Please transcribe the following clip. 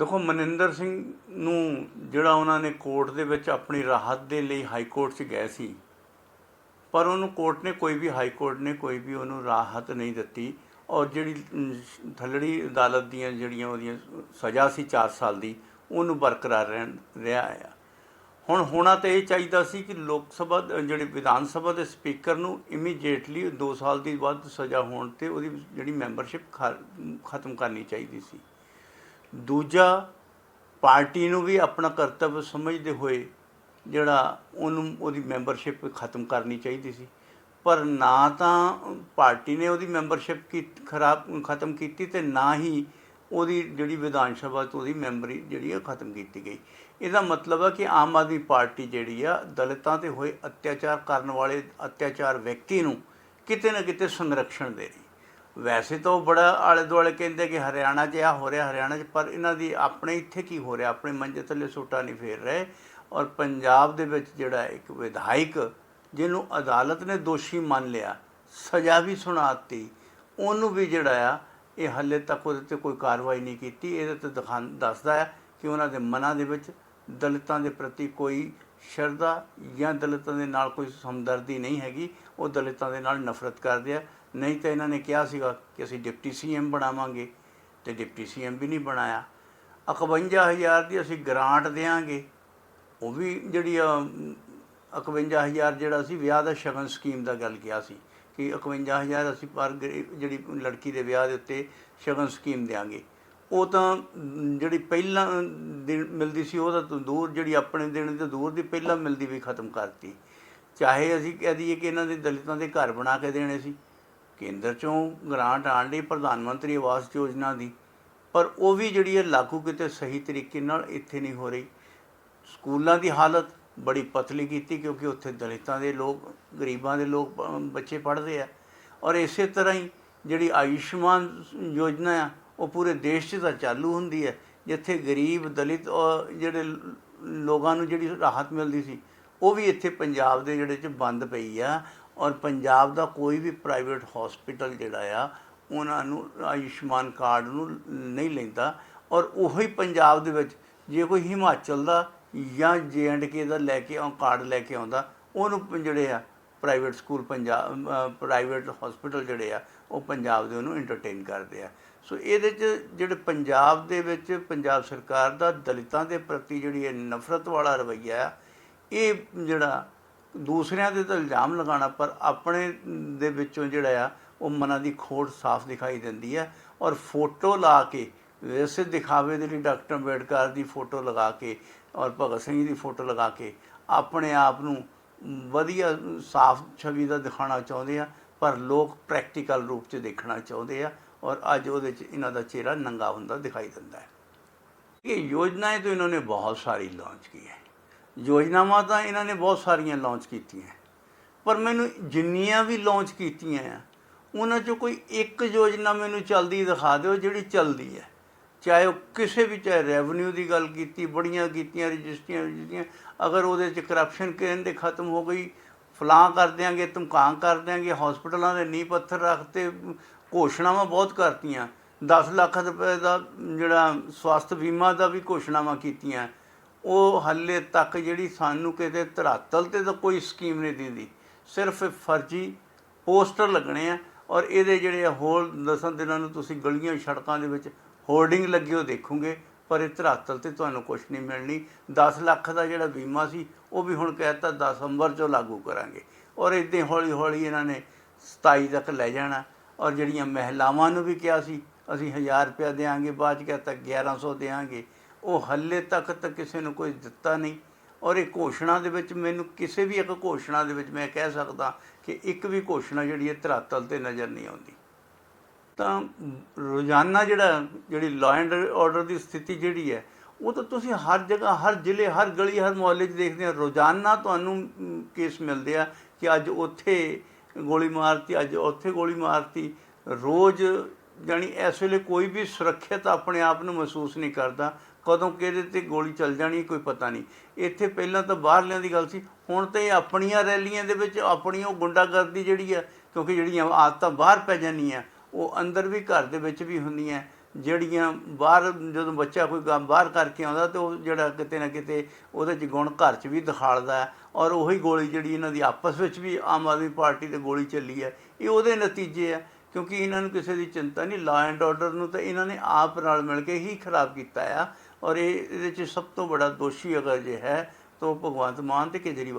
ਦੇਖੋ, ਮਨਿੰਦਰ ਸਿੰਘ ਨੂੰ ਜਿਹੜਾ ਉਹਨਾਂ ਨੇ ਕੋਰਟ ਦੇ ਵਿੱਚ ਆਪਣੀ ਰਾਹਤ ਦੇ ਲਈ ਹਾਈ ਕੋਰਟ 'ਚ ਗਏ ਸੀ, ਪਰ ਉਹਨੂੰ ਕੋਰਟ ਨੇ ਕੋਈ ਵੀ ਹਾਈ ਕੋਰਟ ਨੇ ਕੋਈ ਵੀ ਉਹਨੂੰ ਰਾਹਤ ਨਹੀਂ ਦਿੱਤੀ ਔਰ ਜਿਹੜੀ ਥੱਲੜੀ ਅਦਾਲਤ ਦੀਆਂ ਜਿਹੜੀਆਂ ਉਹਦੀਆਂ ਸਜ਼ਾ ਸੀ 4 ਸਾਲ ਦੀ, ਉਹਨੂੰ ਬਰਕਰਾਰ ਰਹਿਣ, ਰਿਹਾ ਆ। ਹੁਣ, ਹੋਣਾ ਤਾਂ ਇਹ ਚਾਹੀਦਾ ਸੀ ਕਿ ਲੋਕ ਸਭਾ ਦ- ਜਿਹੜੇ ਵਿਧਾਨ ਸਭਾ ਦੇ ਸਪੀਕਰ ਨੂੰ ਇਮੀਡੀਏਟਲੀ 2 ਸਾਲ ਦੀ ਵੱਧ ਸਜ਼ਾ ਹੋਣ ਤੇ ਉਹਦੀ ਜਿਹੜੀ ਮੈਂਬਰਸ਼ਿਪ ਖਤਮ ਕਰਨੀ ਚਾਹੀਦੀ ਸੀ। ਦੂਜਾ ਪਾਰਟੀ ਨੂੰ ਵੀ ਆਪਣਾ ਕਰਤੱਵ ਸਮਝਦੇ ਹੋਏ ਜਿਹੜਾ ਉਹਨੂੰ, ਉਹਦੀ ਮੈਂਬਰਸ਼ਿਪ ਖਤਮ ਕਰਨੀ ਚਾਹੀਦੀ ਸੀ। ਪਰ ਨਾ ਤਾਂ ਪਾਰਟੀ ਨੇ ਉਹਦੀ ਮੈਂਬਰਸ਼ਿਪ ਕੀ, ਖਰਾਬ, ਖਤਮ ਕੀਤੀ ਤੇ ਨਾ ਹੀ ਉਹਦੀ ਜਿਹੜੀ ਵਿਧਾਨ ਸਭਾ ਤੋਂ ਉਹਦੀ ਮੈਂਬਰੀ ਜਿਹੜੀ ਹੈ ਖਤਮ ਕੀਤੀ ਗਈ। ਇਹਦਾ ਮਤਲਬ ਆ ਕਿ ਆਮ ਆਦਮੀ ਪਾਰਟੀ ਜਿਹੜੀ ਆ, ਦਲਿਤਾਂ ਤੇ ਹੋਏ ਅਤਿਆਚਾਰ ਕਰਨ ਵਾਲੇ ਅਤਿਆਚਾਰ ਵਿਅਕਤੀ ਨੂੰ ਕਿਤੇ ਨਾ ਕਿਤੇ ਸੰਰਕਸ਼ਣ ਦੇ ਰਹੀ। ਵੈਸੇ ਤਾਂ ਉਹ ਬੜਾ ਆਲੇ ਦੁਆਲੇ ਕਹਿੰਦੇ ਕਿ ਹਰਿਆਣਾ 'ਚ ਆ ਹੋ ਰਿਹਾ, ਹਰਿਆਣਾ 'ਚ, ਪਰ ਇਹਨਾਂ ਦੀ ਆਪਣੇ ਇੱਥੇ ਕੀ ਹੋ ਰਿਹਾ? ਆਪਣੇ ਮੰਜੇ ਥੱਲੇ ਸੋਟਾ ਨਹੀਂ ਫੇਰ ਰਹੇ। ਔਰ ਪੰਜਾਬ ਦੇ ਵਿੱਚ ਜਿਹੜਾ ਇੱਕ ਵਿਧਾਇਕ, ਜਿਹਨੂੰ ਅਦਾਲਤ ਨੇ ਦੋਸ਼ੀ ਮੰਨ ਲਿਆ, ਸਜ਼ਾ ਵੀ ਸੁਣਾਤੀ ਉਹਨੂੰ ਵੀ ਜਿਹੜਾ ਆ, ਇਹ ਹੱਲੇ ਤੱਕ ਉਹਦੇ ਤੇ ਕੋਈ ਕਾਰਵਾਈ ਨਹੀਂ ਕੀਤੀ। ਇਹਦੇ ਤੇ ਦਿਖਾ, ਦੱਸਦਾ ਹੈ ਕਿ ਉਹਨਾਂ ਦੇ ਮਨਾਂ ਦੇ ਵਿੱਚ ਦਲਿਤਾਂ ਦੇ ਪ੍ਰਤੀ ਕੋਈ ਸ਼ਰਧਾ ਜਾਂ ਦਲਿਤਾਂ ਦੇ ਨਾਲ ਕੋਈ ਹਮਦਰਦੀ ਨਹੀਂ ਹੈਗੀ। ਉਹ ਦਲਿਤਾਂ ਦੇ ਨਾਲ ਨਫ਼ਰਤ ਕਰਦੇ ਆ। ਨਹੀਂ ਤਾਂ ਇਹਨਾਂ ਨੇ ਕਿਹਾ ਸੀਗਾ ਕਿ ਅਸੀਂ ਡਿਪਟੀ ਸੀਐਮ ਬਣਾਵਾਂਗੇ ਤੇ ਡਿਪਟੀ ਸੀਐਮ ਵੀ ਨਹੀਂ ਬਣਾਇਆ। 51000 ਦੀ ਅਸੀਂ ਗ੍ਰਾਂਟ ਦੇਾਂਗੇ ਉਹ ਵੀ ਜਿਹੜੀ ਆ, ਅਮ, 51000 ਜਿਹੜਾ ਸੀ ਵਿਆਹ ਦਾ ਸ਼ਗਨ ਸਕੀਮ ਦਾ ਗੱਲ ਕਿਹਾ ਸੀ ਕਿ 51000 ਅਸੀਂ ਪਰ ਗਰੀਬ- ਜਿਹੜੀ ਲੜਕੀ ਦੇ ਵਿਆਹ ਦੇ ਉੱਤੇ ਸ਼ਗਨ ਸਕੀਮ ਦੇਾਂਗੇ ਉਹ ਤਾਂ ਜਿਹੜੀ ਪਹਿਲਾਂ ਦਿਨ ਮਿਲਦੀ ਸੀ ਉਹਦਾ ਤਾਂ ਦੂਰ ਜਿਹੜੀ ਆਪਣੇ ਦਿਨ ਤੋਂ ਦੂਰ ਦੀ ਪਹਿਲਾਂ ਮਿਲਦੀ ਵੀ ਖਤਮ ਕਰਤੀ। ਚਾਹੇ ਅਸੀਂ ਕਹਿ ਦਈਏ ਕਿ ਇਹਨਾਂ ਦੇ ਦਲਿਤਾਂ ਦੇ ਘਰ ਬਣਾ ਕੇ ਦੇਣੇ ਸੀ। ਕੇਂਦਰ ਚੋਂ ਗ੍ਰਾਂਟ ਆਉਣ ਲਈ ਪ੍ਰਧਾਨ ਮੰਤਰੀ ਆਵਾਸ ਯੋਜਨਾ ਦੀ, ਪਰ ਉਹ ਵੀ ਜਿਹੜੀ ਹੈ ਲਾਗੂ ਕਿਤੇ ਸਹੀ ਤਰੀਕੇ ਨਾਲ ਇੱਥੇ ਨਹੀਂ ਹੋ ਰਹੀ। ਸਕੂਲਾਂ ਦੀ ਹਾਲਤ ਬੜੀ ਪਤਲੀ ਕੀਤੀ ਕਿਉਂਕਿ ਉੱਥੇ ਦਲਿਤਾਂ ਦੇ ਲੋਕ, ਗਰੀਬਾਂ ਦੇ ਲੋਕ ਬੱਚੇ ਪੜ੍ਹਦੇ ਆ। ਔਰ ਇਸੇ ਤਰ੍ਹਾਂ ਹੀ ਜਿਹੜੀ ਆਯੁਸ਼ਮਾਨ ਯੋਜਨਾ ਆ, ਉਹ ਪੂਰੇ ਦੇਸ਼ 'ਚ ਤਾਂ ਚਾਲੂ ਹੁੰਦੀ ਹੈ। ਜਿੱਥੇ ਗਰੀਬ, ਦਲਿਤ, ਔਰ ਜਿਹੜੇ ਲੋਕਾਂ ਨੂੰ ਜਿਹੜੀ ਰਾਹਤ ਮਿਲਦੀ ਸੀ, ਉਹ ਵੀ ਇੱਥੇ ਪੰਜਾਬ ਦੇ ਜਿਹੜੇ 'ਚ ਬੰਦ ਪਈ ਆ। ਔਰ ਪੰਜਾਬ ਦਾ ਕੋਈ ਵੀ ਪ੍ਰਾਈਵੇਟ ਹਸਪੀਟਲ ਜਿਹੜਾ ਆ, ਉਹਨਾਂ ਨੂੰ ਆਯੁਸ਼ਮਾਨ ਕਾਰਡ ਨੂੰ ਨਹੀਂ ਲੈਂਦਾ। ਔਰ ਉਹੀ ਪੰਜਾਬ ਦੇ ਵਿੱਚ ਜੇ ਕੋਈ ਹਿਮਾਚਲ ਦਾ ਜਾਂ ਕੇ ਦਾ ਲੈ ਕੇ ਆ ਕਾਰਡ ਲੈ ਕੇ ਆਉਂਦਾ, ਉਹਨੂੰ ਜਿਹੜੇ ਆ private school Punjab private hospital ਜਿਹੜੇ ਆ, ਉਹ ਪੰਜਾਬ ਦੇ ਉਹਨੂੰ ਐਂਟਰਟੇਨ ਕਰਦੇ ਆ। ਸੋ ਇਹਦੇ 'ਚ ਜਿਹੜੇ ਪੰਜਾਬ ਦੇ ਵਿੱਚ, ਪੰਜਾਬ ਸਰਕਾਰ ਦਾ ਦਲਿਤਾਂ ਦੇ ਪ੍ਰਤੀ ਜਿਹੜੀ ਇਹ ਨਫ਼ਰਤ ਵਾਲਾ ਰਵੱਈਆ ਆ, ਇਹ ਜਿਹੜਾ ਦੂਸਰਿਆਂ ਦੇ ਤਾਂ ਇਲਜ਼ਾਮ ਲਗਾਉਣਾ ਪਰ ਆਪਣੇ ਦੇ ਵਿੱਚੋਂ ਜਿਹੜਾ ਆ ਉਹ ਮਨਾਂ ਦੀ ਖੋੜ ਸਾਫ਼ ਦਿਖਾਈ ਦਿੰਦੀ ਹੈ ਔਰ ਫੋਟੋ ਲਾ ਕੇ ਵੈਸੇ ਦਿਖਾਵੇ ਦੇ ਲਈ ਡਾਕਟਰ ਅੰਬੇਡਕਰ ਦੀ ਫੋਟੋ ਲਗਾ ਕੇ ਔਰ ਭਗਤ ਸਿੰਘ ਦੀ ਫੋਟੋ ਲਗਾ ਕੇ ਆਪਣੇ ਆਪ ਨੂੰ ਵਧੀਆ ਸਾਫ਼ ਛਵੀ ਦਾ ਦਿਖਾਉਣਾ ਚਾਹੁੰਦੇ ਆ ਪਰ ਲੋਕ ਪ੍ਰੈਕਟੀਕਲ ਰੂਪ 'ਚ ਦੇਖਣਾ ਚਾਹੁੰਦੇ ਆ ਔਰ ਅੱਜ ਉਹਦੇ 'ਚ ਇਹਨਾਂ ਦਾ ਚਿਹਰਾ ਨੰਗਾ ਹੁੰਦਾ ਦਿਖਾਈ ਦਿੰਦਾ ਹੈ ये योजनाएं तो इन्होंने बहुत सारी लॉन्च की है ਯੋਜਨਾਵਾਂ ਤਾਂ ਇਹਨਾਂ ਨੇ ਬਹੁਤ ਸਾਰੀਆਂ ਲਾਂਚ ਕੀਤੀਆਂ। ਪਰ ਮੈਨੂੰ ਜਿੰਨੀਆਂ ਵੀ ਲਾਂਚ ਕੀਤੀਆਂ ਆ, ਉਹਨਾਂ 'ਚੋਂ ਕੋਈ ਇੱਕ ਯੋਜਨਾ ਮੈਨੂੰ ਚੱਲਦੀ ਦਿਖਾ ਦਿਓ ਜਿਹੜੀ ਚੱਲਦੀ ਹੈ ਚਾਹੇ ਉਹ ਕਿਸੇ ਵੀ, ਚਾਹੇ ਰੈਵਨਿਊ ਦੀ ਗੱਲ ਕੀਤੀ, ਬੜੀਆਂ ਕੀਤੀਆਂ, ਰਜਿਸਟਰੀਆਂ ਰਜਿਸਟਰੀਆਂ, ਅਗਰ ਉਹਦੇ 'ਚ ਕਰਪਸ਼ਨ ਕਹਿੰਦੇ ਖਤਮ ਹੋ ਗਈ ਫਲਾਂ ਕਰ ਦਿਆਂਗੇ ਧਮਕਾਂ ਕਰ ਦਿਆਂਗੇ ਹਸਪੀਟਲਾਂ ਦੇ ਨੀਂਹ ਪੱਥਰ ਰੱਖਤੇ ਘੋਸ਼ਣਾਵਾਂ ਬਹੁਤ ਕਰਤੀਆਂ। 10 ਲੱਖ ਰੁਪਏ ਦਾ ਜਿਹੜਾ ਸਵਾਸਥ ਬੀਮਾ ਦਾ ਵੀ ਘੋਸ਼ਣਾਵਾਂ ਕੀਤੀਆਂ। ਉਹ ਹਾਲੇ ਤੱਕ ਜਿਹੜੀ ਸਾਨੂੰ ਕਿਤੇ ਧਰਾਤਲ ਤੇ ਤਾਂ ਕੋਈ ਸਕੀਮ ਨਹੀਂ ਦਿੰਦੀ। ਸਿਰਫ ਫਰਜ਼ੀ ਪੋਸਟਰ ਲੱਗਣੇ ਆ ਔਰ ਇਹਦੇ ਜਿਹੜੇ ਆ ਹੋਰ ਦਸਾਂ ਦਿਨਾਂ ਨੂੰ ਤੁਸੀਂ ਗਲੀਆਂ ਸੜਕਾਂ ਦੇ ਵਿੱਚ ਹੋਰਡਿੰਗ ਲੱਗੇ ਉਹ ਦੇਖੋਗੇ, ਪਰ ਇਹ ਧਰਾਤਲ ਤੇ ਤੁਹਾਨੂੰ ਕੁਝ ਨਹੀਂ ਮਿਲਣੀ। 10 ਲੱਖ ਦਾ ਜਿਹੜਾ ਬੀਮਾ ਸੀ, ਉਹ ਵੀ ਹੁਣ ਕਹਿਤਾ ਦਸੰਬਰ ਚੋਂ ਲਾਗੂ ਕਰਾਂਗੇ। ਔਰ ਇਦਾਂ ਹੌਲੀ ਹੌਲੀ ਇਹਨਾਂ ਨੇ 27 ਤੱਕ ਲੈ ਜਾਣਾ। ਔਰ ਜਿਹੜੀਆਂ ਮਹਿਲਾਵਾਂ ਨੂੰ ਵੀ ਕਿਹਾ ਸੀ, ਅਸੀਂ 1000 ਰੁਪਇਆ ਦੇਾਂਗੇ ਬਾਅਦ ਚ ਕਹਿਤਾ 1100 ਦੇਾਂਗੇ ਉਹ ਹੱਲੇ ਤੱਕ ਤਾਂ ਕਿਸੇ ਨੂੰ ਕੋਈ ਦਿੱਤਾ ਨਹੀਂ। ਔਰ ਇਹ ਘੋਸ਼ਣਾ ਦੇ ਵਿੱਚ ਮੈਨੂੰ ਕਿਸੇ ਵੀ ਇੱਕ ਘੋਸ਼ਣਾ ਦੇ ਵਿੱਚ ਮੈਂ ਕਹਿ ਸਕਦਾ ਕਿ ਇੱਕ ਵੀ ਘੋਸ਼ਣਾ ਜਿਹੜੀ ਹੈ ਧਰਾਤਲ ਤੇ ਨਜ਼ਰ ਨਹੀਂ ਆਉਂਦੀ। ਤਾਂ ਰੋਜ਼ਾਨਾ ਜਿਹੜਾ, ਜਿਹੜੀ ਲਾਅ ਐਂਡ ਆਰਡਰ ਦੀ ਸਥਿਤੀ ਜਿਹੜੀ ਹੈ, ਉਹ ਤਾਂ ਤੁਸੀਂ ਹਰ ਜਗ੍ਹਾ, ਹਰ ਜ਼ਿਲ੍ਹੇ, ਹਰ ਗਲੀ, ਹਰ ਮੁਹੱਲੇ 'ਚ ਦੇਖਦੇ ਹੋ। ਰੋਜ਼ਾਨਾ ਤੁਹਾਨੂੰ ਕੇਸ ਮਿਲਦੇ ਆ ਕਿ ਅੱਜ ਉੱਥੇ ਗੋਲੀ ਮਾਰਤੀ, ਅੱਜ ਉੱਥੇ ਗੋਲੀ ਮਾਰਤੀ। ਰੋਜ਼ ਜਾਣੀ ਇਸ ਵੇਲੇ ਕੋਈ ਵੀ ਸੁਰੱਖਿਅਤ ਆਪਣੇ ਆਪ ਨੂੰ ਮਹਿਸੂਸ ਨਹੀਂ ਕਰਦਾ। ਕਦੋਂ ਕਿਹਦੇ ਤੇ ਗੋਲੀ ਚੱਲ ਜਾਣੀ ਕੋਈ ਪਤਾ ਨਹੀਂ। ਇੱਥੇ ਪਹਿਲਾਂ ਤਾਂ ਬਾਹਰਲਿਆਂ ਦੀ ਗੱਲ ਸੀ, ਹੁਣ ਤਾਂ ਇਹ ਆਪਣੀਆਂ ਰੈਲੀਆਂ ਦੇ ਵਿੱਚ ਆਪਣੀ ਉਹ ਗੁੰਡਾਗਰਦੀ ਜਿਹੜੀ ਆ ਕਿਉਂਕਿ ਜਿਹੜੀਆਂ ਆਦਤਾਂ ਬਾਹਰ ਪੈ ਜਾਂਦੀਆਂ, ਉਹ ਅੰਦਰ ਵੀ ਘਰ ਦੇ ਵਿੱਚ ਵੀ ਹੁੰਦੀਆਂ, ਜਿਹੜੀਆਂ ਬਾਹਰ ਜਦੋਂ ਬੱਚਾ ਕੋਈ ਕੰਮ ਬਾਹਰ ਕਰਕੇ ਆਉਂਦਾ, ਤੇ ਉਹ ਜਿਹੜਾ ਕਿਤੇ ਨਾ ਕਿਤੇ ਉਹਦੇ ਚ ਗੁਣ ਘਰ ਚ ਵੀ ਦਿਖਾਲਦਾ ਔਰ ਉਹੀ ਗੋਲੀ ਜਿਹੜੀ ਇਹਨਾਂ ਦੀ ਆਪਸ ਵਿੱਚ ਵੀ ਆਮ ਆਦਮੀ ਪਾਰਟੀ ਤੇ ਗੋਲੀ ਚੱਲੀ ਹੈ, ਇਹ ਉਹਦੇ ਨਤੀਜੇ ਆ ਕਿਉਂਕਿ ਇਹਨਾਂ ਨੂੰ ਕਿਸੇ ਦੀ ਚਿੰਤਾ ਨਹੀਂ ਲਾ ਐਂਡ ਆਰਡਰ ਨੂੰ ਤਾਂ ਇਹਨਾਂ ਨੇ ਆਪ ਨਾਲ ਮਿਲ ਕੇ ਹੀ ਖਰਾਬ ਕੀਤਾ ਆ ਔਰ ਇਹ ਇਹਦੇ ਚ ਸਭ ਤੋਂ ਬੜਾ ਦੋਸ਼ੀ ਅਗਰ ਜੇ ਹੈ, ਤਾਂ ਉਹ ਭਗਵੰਤ ਮਾਨ ਅਤੇ ਕੇਜਰੀਵਾਲ